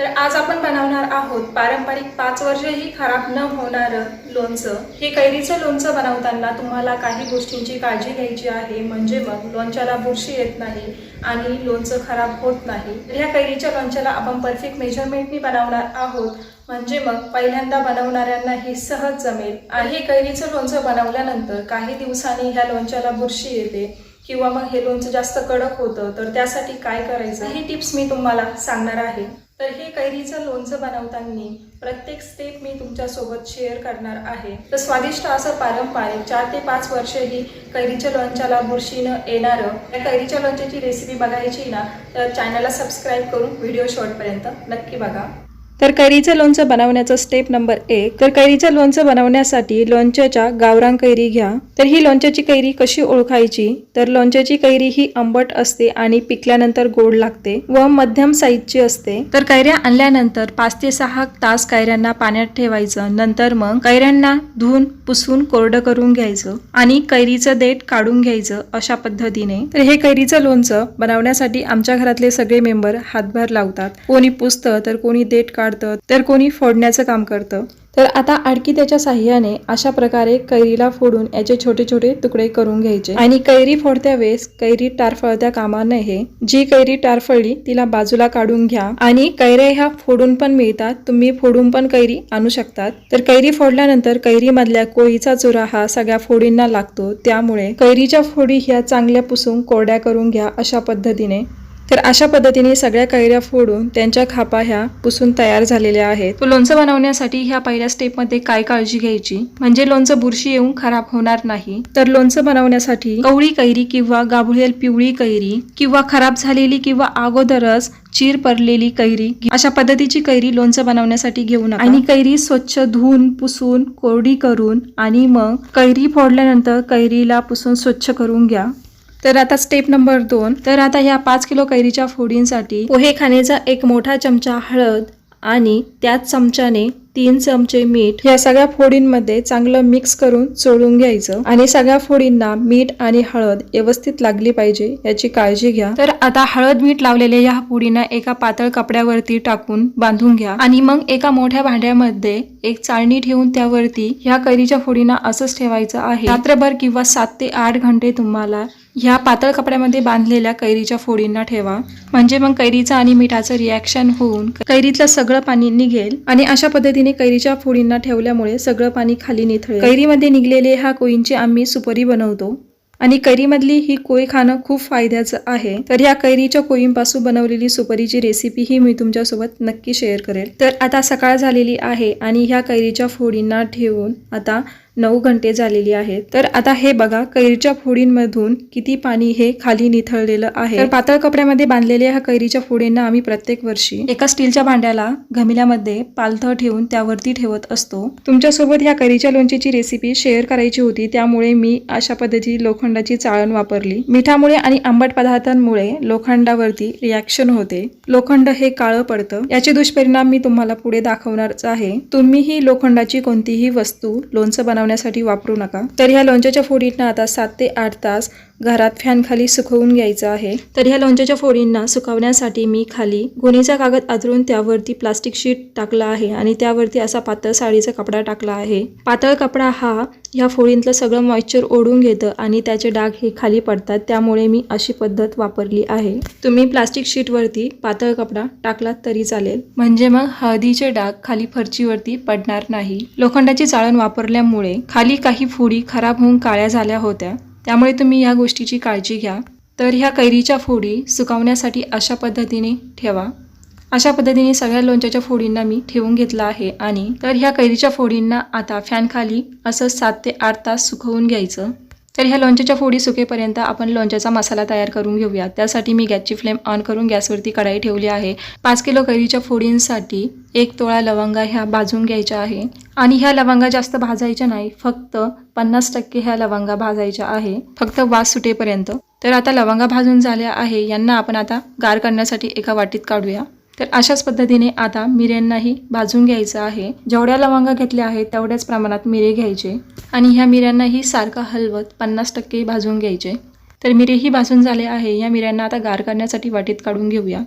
तर आज आपण बनवणार आहोत पारंपरिक पाच वर्षही खराब न होणारं लोणचं. हे कैरीचं लोणचं बनवताना तुम्हाला काही गोष्टींची काळजी घ्यायची आहे म्हणजे मग लोणच्याला बुरशी येत नाही आणि लोणचं खराब होत नाही. तर ह्या कैरीच्या लोणच्याला आपण परफेक्ट मेजरमेंटनी बनवणार आहोत म्हणजे मग पहिल्यांदा बनवणाऱ्यांना हे सहज जमेल. आणि हे कैरीचं लोणचं बनवल्यानंतर काही दिवसांनी ह्या लोणच्याला बुरशी येते किंवा मग हे लोणचं जास्त कडक होतं तर त्यासाठी काय करायचं? ही टिप्स मी तुम्हाला सांगणार आहे. तर हे कैरीचं लोणचं बनवताना प्रत्येक स्टेप मी तुमच्यासोबत शेअर करणार आहे. तर स्वादिष्ट असं पारंपरिक चार ते पाच वर्ष ही कैरीच्या लोणच्याला बुरशीनं येणारं. या कैरीच्या लोणच्याची रेसिपी बघायची ना तर चॅनलला सबस्क्राईब करून व्हिडिओ शॉर्टपर्यंत नक्की बघा. तर कैरीचं लोणचं बनवण्याचं स्टेप नंबर एक. तर कैरीचं लोणचं बनवण्यासाठी लोणच्याच्या गावरान कैरी घ्या. तर ही लोणच्याची कैरी कशी ओळखायची? तर लोणच्याची कैरी ही आंबट असते आणि पिकल्यानंतर गोड लागते व मध्यम साईजची असते. तर कैऱ्या आणल्यानंतर पाच ते सहा तास कैऱ्यांना पाण्यात ठेवायचं. नंतर मग कैऱ्यांना धुवून पुसून कोरडं करून घ्यायचं आणि कैरीचं देठ काढून घ्यायचं अशा पद्धतीने. तर हे कैरीचं लोणचं बनवण्यासाठी आमच्या घरातले सगळे मेंबर हातभार लावतात. कोणी पुसतं तर कोणी देठ काढ काढतं तर कोणी फोडण्याचं काम करतं. तर आता आडकी त्याच्या साह्याने अशा प्रकारे कैरीला फोडून याचे छोटे छोटे तुकडे करून घ्यायचे. आणि कैरी फोडत्या वेळेस कैरी टारफळत्या कामा नये जी कैरी टारफळली तिला बाजूला काढून घ्या. आणि कैऱ्या ह्या फोडून पण मिळतात तुम्ही फोडून पण कैरी आणू शकतात. तर कैरी फोडल्यानंतर कैरी मधल्या कोळीचा चुरा हा सगळ्या फोडींना लागतो. त्यामुळे कैरीच्या फोडी ह्या चांगल्या पुसून कोरड्या करून घ्या अशा पद्धतीने. तर अशा पद्धतीने सगळ्या कैऱ्या फोडून त्यांच्या खापा ह्या पुसून तयार झालेल्या आहेत. लोणचं बनवण्यासाठी ह्या पहिल्या स्टेपमध्ये काय काळजी घ्यायची? म्हणजे लोणचं बुरशी येऊन खराब होणार नाही. तर लोणचं बनवण्यासाठी कवळी कैरी किंवा गाभुळेल पिवळी कैरी किंवा खराब झालेली किंवा अगोदरच चीर पडलेली कैरी अशा पद्धतीची कैरी लोणचं बनवण्यासाठी घेऊ नका. आणि कैरी स्वच्छ धुवून पुसून कोरडी करून आणि मग कैरी फोडल्यानंतर कैरीला पुसून स्वच्छ करून घ्या. तर आता स्टेप नंबर दोन. तर आता ह्या पाच किलो कैरीच्या फोडींसाठी पोहे खाण्याचा एक मोठा चमचा हळद आणि त्याच चमच्याने तीन चमचे मीठ या सगळ्या फोडींमध्ये चांगलं मिक्स करून चोळून घ्यायचं. आणि सगळ्या फोडींना मीठ आणि हळद व्यवस्थित लागली पाहिजे याची काळजी घ्या. तर आता हळद मीठ लावलेल्या या फोडींना एका पातळ कपड्यावरती टाकून बांधून घ्या. आणि मग एका मोठ्या भांड्यामध्ये एक चाळणी ठेवून त्यावरती ह्या कैरीच्या फोडींना असंच ठेवायचं आहे. रात्रभर किंवा सात ते आठ घंटे तुम्हाला ह्या पातळ कपड्यामध्ये बांधलेल्या कैरीच्या फोडींना ठेवा. म्हणजे मग कैरीचं आणि मिठाचं रिॲक्शन होऊन कैरीतलं सगळं पाणी निघेल. आणि अशा पद्धतीने कैरीच्या फोडींना ठेवल्यामुळे सगळं पाणी खाली निथळे कैरीमध्ये निघलेले ह्या कोळींची आम्ही सुपारी बनवतो. आणि कैरीमधली ही कोळी खाणं खूप फायद्याचं आहे. तर ह्या कैरीच्या कोळींपासून बनवलेली सुपारीची रेसिपी ही मी तुमच्यासोबत नक्की शेअर करेल. तर आता सकाळ झालेली आहे आणि ह्या कैरीच्या फोडींना ठेवून आता नऊ घंटे झालेली आहेत तर आता हे बघा कैरीच्या फोडींमधून किती पाणी हे खाली निथळलेलं आहे. तर पातळ कपड्यामध्ये बांधलेल्या ह्या कैरीच्या फोडींना आम्ही प्रत्येक वर्षी एका स्टीलच्या भांड्याला घमिल्यामध्ये पालथं ठेवून त्यावरती ठेवत असतो. तुमच्यासोबत ह्या कैरीच्या लोणचीची रेसिपी शेअर करायची होती. त्यामुळे मी अशा पद्धती लोखंडाची चाळण वापरली. मिठामुळे आणि आंबट पदार्थांमुळे लोखंडावरती रिॲक्शन होते. लोखंड हे काळं पडतं. याचे दुष्परिणाम मी तुम्हाला पुढे दाखवणारच आहे. तुम्ही ही लोखंडाची कोणतीही वस्तू लोणचं बनवण्यासाठी वापरू नका. तर ह्या लोणच्याच्या फोडींना आता सात ते आठ तास घरात फॅन खाली सुकवून घ्यायचं आहे. तर ह्या लोणच्याच्या फोडींना सुकवण्यासाठी मी खाली गोणीचा कागद आदरून त्यावरती प्लास्टिक शीट टाकला आहे आणि त्यावरती असा पातळ साडीचा कपडा टाकला आहे. पातळ कपडा हा ह्या फोडींतलं सगळं मॉइश्चर ओढून घेतं आणि त्याचे डाग हे खाली पडतात. त्यामुळे मी अशी पद्धत वापरली आहे. तुम्ही प्लास्टिक शीटवरती पातळ कपडा टाकलात तरी चालेल. म्हणजे मग हळदीचे डाग खाली फरचीवरती पडणार नाही. लोखंडाची चाळण वापरल्यामुळे खाली काही फोडी खराब होऊन काळ्या झाल्या होत्या. त्यामुळे तुम्ही या गोष्टीची काळजी घ्या. तर ह्या कैरीच्या फोडी सुकवण्यासाठी अशा पद्धतीने ठेवा. अशा पद्धतीने सगळ्या लोणच्याच्या फोडींना मी ठेवून घेतला आहे आणि तर ह्या कैरीच्या फोडींना आता फॅनखाली असं सात ते आठ तास सुकवून घ्यायचं. तर ह्या लोणच्याच्या फोडी सुकेपर्यंत आपण लोणच्याचा मसाला तयार करून घेऊया त्यासाठी मी गॅसची फ्लेम ऑन करून गॅसवरती कढाई ठेवली आहे. पाच किलो कैरीच्या फोडींसाठी एक तोळा लवंगा ह्या भाजून घ्यायच्या आहे. आणि ह्या लवंगा जास्त भाजायच्या नाही फक्त पन्नास टक्के ह्या लवंगा भाजायच्या आहे. फक्त वास सुटेपर्यंत. तर आता लवंगा भाजून झाल्या आहे. यांना आपण आता गार करण्यासाठी एका वाटीत काढूया. तर अशाच पद्धतीने आता मिऱ्यांनाही भाजून घ्यायचं आहे. जेवढ्या लवंगा घेतल्या आहेत तेवढ्याच प्रमाणात मिरे घ्यायचे. आणि ह्या मिऱ्यांनाही सारखं हलवत पन्नास टक्के भाजून घ्यायचे. तर मिरेही भाजून झाले आहे. या मिऱ्यांना आता गार करण्यासाठी वाटीत काढून घेऊया.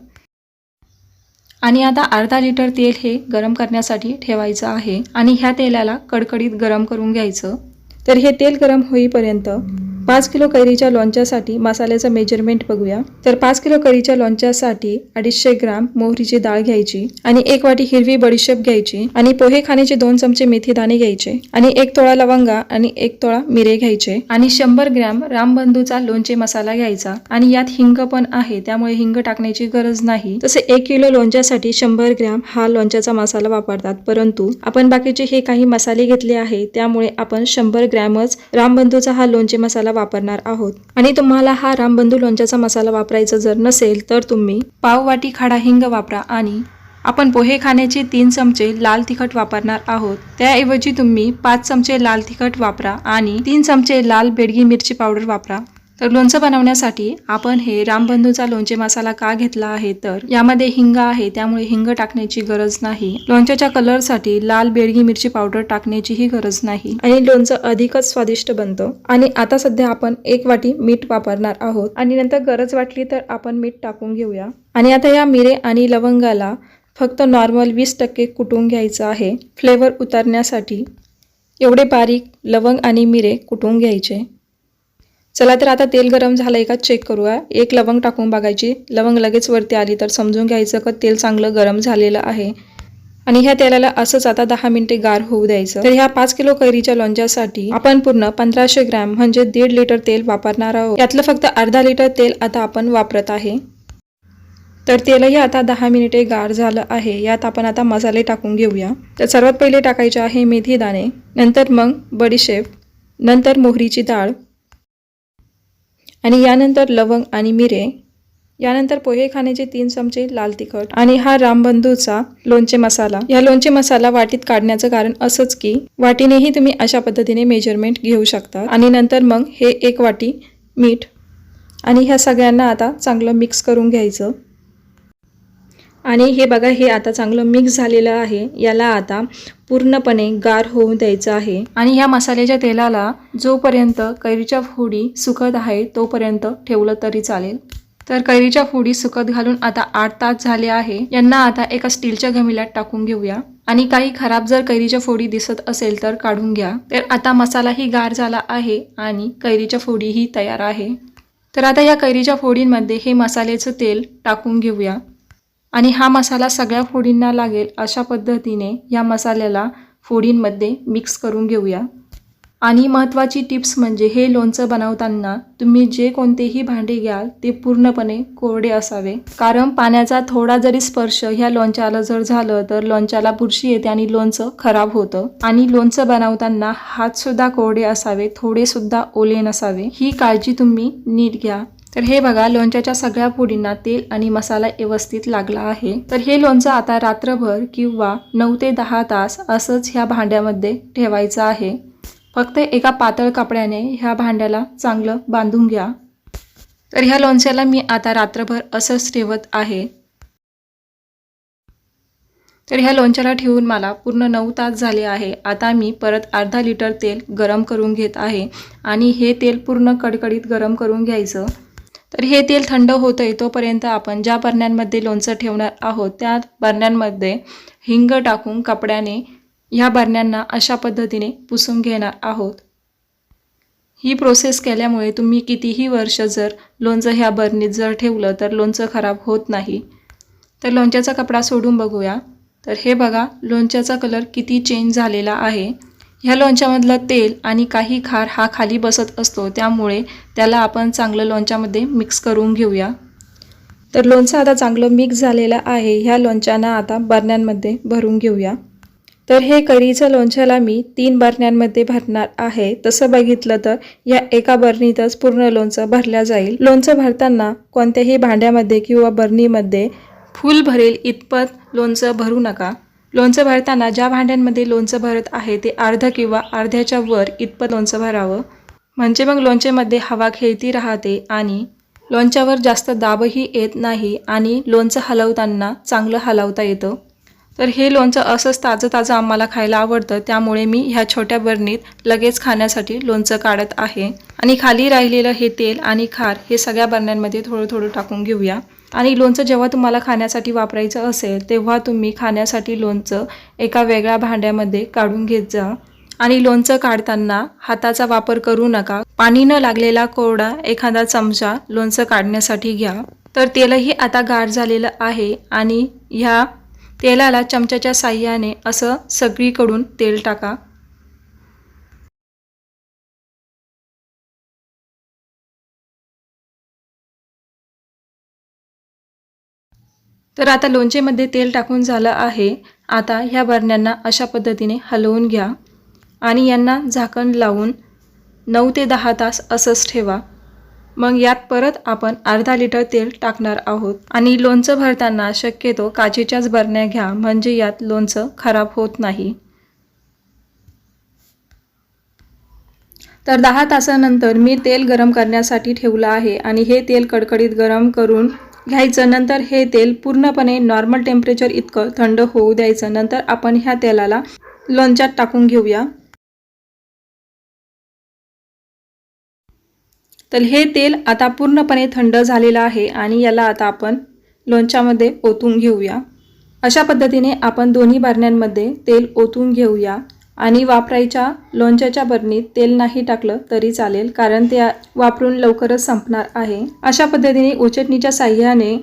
आणि आता अर्धा लिटर तेल हे गरम करण्यासाठी ठेवायचं आहे. आणि ह्या तेलाला कडकडीत गरम करून घ्यायचं. तर हे तेल गरम होईपर्यंत पाच किलो कैरीच्या लोणच्यासाठी मसाल्याचं मेजरमेंट बघूया. तर पाच किलो कैरीच्या लोणच्यासाठी अडीचशे ग्राम मोहरीची डाळ घ्यायची आणि एक वाटी हिरवी बडीशेप घ्यायची आणि पोहे खाण्याचे दोन चमचे मेथी दाणे घ्यायचे आणि एक तोळा लवंगा आणि एक तोळा मिरे घ्यायचे आणि शंभर ग्रॅम रामबंधूचा लोणचे मसाला घ्यायचा आणि यात हिंग पण आहे त्यामुळे हिंग टाकण्याची गरज नाही. तसे एक किलो लोणच्यासाठी शंभर ग्रॅम हा लोणच्याचा मसाला वापरतात परंतु आपण बाकीचे हे काही मसाले घेतले आहे त्यामुळे आपण शंभर ग्रॅमच रामबंधूचा हा लोणचे मसाला वापरणार आहोत. आणि तुम्हाला हा रामबंधू लोणच्याचा मसाला वापरायचा जर नसेल तर तुम्ही पाव वाटी खाडा हिंग वापरा आणि आपण पोहे खाण्याचे तीन चमचे लाल तिखट वापरणार आहोत. त्याऐवजी तुम्ही पाच चमचे लाल तिखट वापरा आणि तीन चमचे लाल बेडगी मिरची पावडर वापरा. तर लोणचं बनवण्यासाठी आपण हे रामबंधूचा लोणचे मसाला का घेतला आहे तर यामध्ये हिंग आहे त्यामुळे हिंग टाकण्याची गरज नाही. लोणच्याच्या कलरसाठी लाल बेडगी मिरची पावडर टाकण्याचीही गरज नाही. आणि लोणचं अधिकच स्वादिष्ट बनतं. आणि आता सध्या आपण एक वाटी मीठ वापरणार आहोत. आणि नंतर गरज वाटली तर आपण मीठ टाकून घेऊया. आणि आता या मिरे आणि लवंगाला फक्त नॉर्मल वीस टक्के कुटून घ्यायचं आहे. फ्लेवर उतरण्यासाठी एवढे बारीक लवंग आणि मिरे कुटून घ्यायचे. चला तर आता तेल गरम झालंय का चेक करूया. एक लवंग टाकून बघायची. लवंग लगेच वरती आली तर समजून घ्यायचं का तेल चांगलं गरम झालेलं आहे. आणि ह्या तेलाला असंच आता दहा मिनिटे गार होऊ द्यायचं. तर ह्या पाच किलो कैरीच्या लोणच्यासाठी आपण पूर्ण पंधराशे ग्रॅम म्हणजे दीड लिटर तेल वापरणार आहोत. यातलं फक्त अर्धा लिटर तेल आता आपण वापरत आहे. तर तेलही आता दहा मिनिटे गार झालं आहे. यात आपण आता मसाले टाकून घेऊया. तर सर्वात पहिले टाकायचे आहे मेथी दाणे नंतर मग बडीशेप नंतर मोहरीची डाळ आणि यानंतर लवंग आणि मिरे यानंतर पोहे खाण्याचे तीन चमचे लाल तिखट आणि हा रामबंधूचा लोणचे मसाला. या लोणचे मसाला वाटीत काढण्याचं कारण असंच की वाटीनेही तुम्ही अशा पद्धतीने मेजरमेंट घेऊ शकता आणि नंतर मग हे एक वाटी मीठ आणि ह्या सगळ्यांना आता चांगलं मिक्स करून घ्यायचं. आणि हे बघा हे आता चांगलं मिक्स झालेलं आहे. याला आता पूर्णपणे गार होऊन द्यायचं आहे. आणि ह्या मसाल्याच्या तेलाला जोपर्यंत कैरीच्या फोडी सुकत आहे तोपर्यंत ठेवलं तरी चालेल. तर कैरीच्या फोडी सुकत घालून आता आठ तास झाले आहे. यांना आता एका स्टीलच्या घमिल्यात टाकून घेऊया. आणि काही खराब जर कैरीच्या फोडी दिसत असेल तर काढून घ्या. तर आता मसालाही गार झाला आहे आणि कैरीच्या फोडीही तयार आहे. तर आता या कैरीच्या फोडींमध्ये हे मसाल्याचं तेल टाकून घेऊया. आणि हा मसाला सगळ्या फोडींना लागेल अशा पद्धतीने या मसाल्याला फोडींमध्ये मिक्स करून घेऊया. आणि महत्त्वाची टिप्स म्हणजे हे लोणचं बनवताना तुम्ही जे कोणतेही भांडे घ्याल ते पूर्णपणे कोरडे असावे. कारण पाण्याचा थोडा जरी स्पर्श ह्या लोणच्याला जर झालं तर लोणच्याला बुरशी येते आणि लोणचं खराब होतं. आणि लोणचं बनवताना हातसुद्धा कोरडे असावे थोडेसुद्धा ओले नसावे. ही काळजी तुम्ही नीट घ्या. तर हे बघा लोणच्याच्या सगळ्या पुडींना तेल आणि मसाला व्यवस्थित लागला आहे. तर हे लोणचं आता रात्रभर किंवा नऊ ते दहा तास असंच ह्या भांड्यामध्ये ठेवायचं आहे. फक्त एका पातळ कपड्याने ह्या भांड्याला चांगलं बांधून घ्या. तर ह्या लोणच्याला मी आता रात्रभर असंच ठेवत आहे. तर ह्या लोणच्याला ठेवून मला पूर्ण नऊ तास झाले आहे. आता मी परत अर्धा लिटर तेल गरम करून घेत आहे आणि हे तेल पूर्ण कडकडीत गरम करून घ्यायचं. तर हे तेल थंड होतं आहे तोपर्यंत आपण ज्या बरण्यांमध्ये लोणचं ठेवणार आहोत त्या बरण्यांमध्ये हिंग टाकून कपड्याने ह्या बरण्यांना अशा पद्धतीने पुसून घेणार आहोत. ही प्रोसेस केल्यामुळे तुम्ही कितीही वर्ष जर लोणचं ह्या बरणीत जर ठेवलं तर लोणचं खराब होत नाही. तर लोणच्याचा कपडा सोडून बघूया. तर हे बघा लोणच्याचा कलर किती चेंज झालेला आहे. ह्या लोणच्यामधलं तेल आणि काही खार हा खाली बसत असतो त्यामुळे त्याला आपण चांगलं लोणच्यामध्ये मिक्स करून घेऊया. तर लोणचं आता चांगलं मिक्स झालेलं आहे ह्या लोणच्यांना आता बरण्यांमध्ये भरून घेऊया. तर हे कढीचं लोणच्याला मी तीन बरण्यांमध्ये भरणार आहे. तसं बघितलं तर या एका बरणीतच पूर्ण लोणचं भरल्या जाईल. लोणचं भरताना कोणत्याही भांड्यामध्ये किंवा बरणीमध्ये फुल भरेल इतपत लोणचं भरू नका. लोणचं भरताना ज्या भांड्यांमध्ये लोणचं भरत आहे ते अर्ध किंवा अर्ध्याच्या वर इतपत लोणचं भरावं. म्हणजे मग लोणचेमध्ये हवा खेळती राहते आणि लोणच्यावर जास्त दाबही येत नाही आणि लोणचं हलवताना चांगलं हलवता येतं. तर हे लोणचं असंच ताजं ताजं आम्हाला खायला आवडतं. त्यामुळे मी ह्या छोट्या बरणीत लगेच खाण्यासाठी लोणचं काढत आहे. आणि खाली राहिलेलं हे तेल आणि खार हे सगळ्या बरण्यांमध्ये थोडं थोडं टाकून घेऊया. आणि लोणचं जेव्हा तुम्हाला खाण्यासाठी वापरायचं असेल तेव्हा तुम्ही खाण्यासाठी लोणचं एका वेगळ्या भांड्यामध्ये काढून घेत जा. आणि लोणचं काढताना हाताचा वापर करू नका. पाणी न लागलेला कोरडा एखादा चमचा लोणचं काढण्यासाठी घ्या. तर तेलही आता गार झालेलं आहे आणि ह्या तेलाला चमच्याच्या साह्याने असं सगळीकडून तेल टाका. तर आता लोणचेमध्ये तेल टाकून झालं आहे. आता ह्या बरण्यांना अशा पद्धतीने हलवून घ्या आणि यांना झाकण लावून नऊ ते दहा तास असंच ठेवा. मग यात परत आपण अर्धा लिटर तेल टाकणार आहोत. आणि लोणचं भरताना शक्यतो काचेच्याच बरण्या घ्या म्हणजे यात लोणचं खराब होत नाही. तर दहा तासानंतर मी तेल गरम करण्यासाठी ठेवलं आहे आणि हे तेल कडकडीत गरम करून घ्यायचं. नंतर हे तेल पूर्णपणे नॉर्मल टेम्परेचर इतकं थंड होऊ द्यायचं. नंतर आपण ह्या तेलाला लोणच्यात टाकून घेऊया. तर हे तेल आता पूर्णपणे थंड झालेलं आहे आणि याला आता आपण लोणच्यामध्ये ओतून घेऊया. अशा पद्धतीने आपण दोन्ही बारण्यांमध्ये तेल ओतून घेऊया. आणि वापरायच्या लोणच्याच्या बरणीत तेल नाही टाकलं तरी चालेल कारण ते वापरून लवकरच संपणार आहे. अशा पद्धतीने उचटणीच्या साह्याने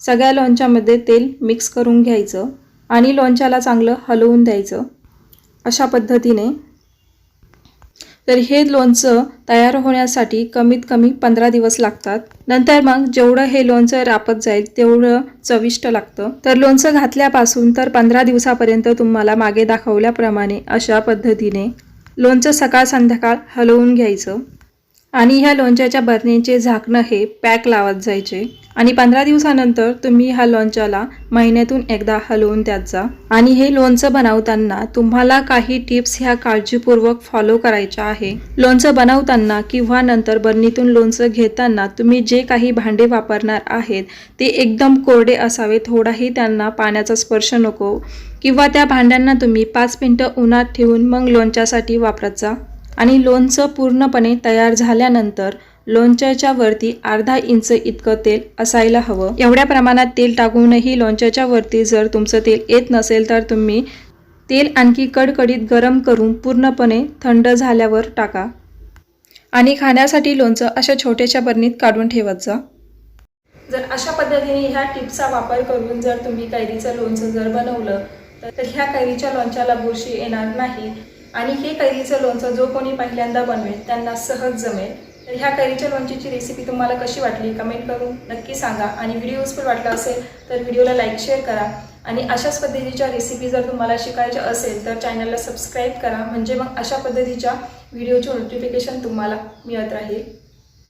सगळ्या लोणच्यामध्ये तेल मिक्स करून घ्यायचं आणि लोणच्याला चांगलं हलवून द्यायचं. अशा पद्धतीने तर हे लोणचं तयार होण्यासाठी कमीत कमी पंधरा दिवस लागतात. नंतर मग जेवढं हे लोणचं रापत जाईल तेवढं चविष्ट लागतं. तर लोणचं घातल्यापासून तर पंधरा दिवसापर्यंत तुम्हाला मागे दाखवल्याप्रमाणे अशा पद्धतीने लोणचं सकाळ संध्याकाळ हलवून घ्यायचं. आणि ह्या लोणच्याच्या बरणीचे झाकणं हे पॅक लावत जायचे. आणि पंधरा दिवसानंतर तुम्ही ह्या लोणच्याला महिन्यातून एकदा हलवून द्यात जा. आणि हे लोणचं बनवताना तुम्हाला काही टिप्स ह्या काळजीपूर्वक फॉलो करायच्या आहे. लोणचं बनवताना किंवा नंतर बरणीतून लोणचं घेताना तुम्ही जे काही भांडे वापरणार आहेत ते एकदम कोरडे असावे थोडाही त्यांना पाण्याचा स्पर्श नको. किंवा त्या भांड्यांना तुम्ही पाच मिनटं उन्हात ठेवून मग लोणच्यासाठी वापरत जा. आणि लोणचं पूर्णपणे तयार झाल्यानंतर लोणच्याच्या वरती अर्धा इंच इतकं तेल असायला हवं. एवढ्या प्रमाणात तेल टाकूनही लोणच्याच्या वरती जर तुमचं तेल येत नसेल तर तुम्ही तेल आणखी कडकडीत गरम करून पूर्णपणे थंड झाल्यावर टाका. आणि खाण्यासाठी लोणचं अशा छोट्याशा बरणीत काढून ठेवत जा. जर अशा पद्धतीने ह्या टिप्सचा वापर करून जर तुम्ही कैरीचं लोणचं जर बनवलं तर ह्या कैरीच्या लोणच्याला बुरशी येणार नाही. आणि हे कैरीचं लोणचं जो कोणी पहिल्यांदा बनवेल त्यांना सहज जमेल. तर ह्या कैरीच्या लोणचीची रेसिपी तुम्हाला कशी वाटली कमेंट करून नक्की सांगा. आणि व्हिडिओ युजफुल वाटला असेल तर व्हिडिओला लाईक शेअर करा. आणि अशाच पद्धतीच्या रेसिपी जर तुम्हाला शिकायच्या असेल तर चॅनलला सबस्क्राईब करा. म्हणजे मग अशा पद्धतीच्या व्हिडिओचे नोटिफिकेशन तुम्हाला मिळत राहील.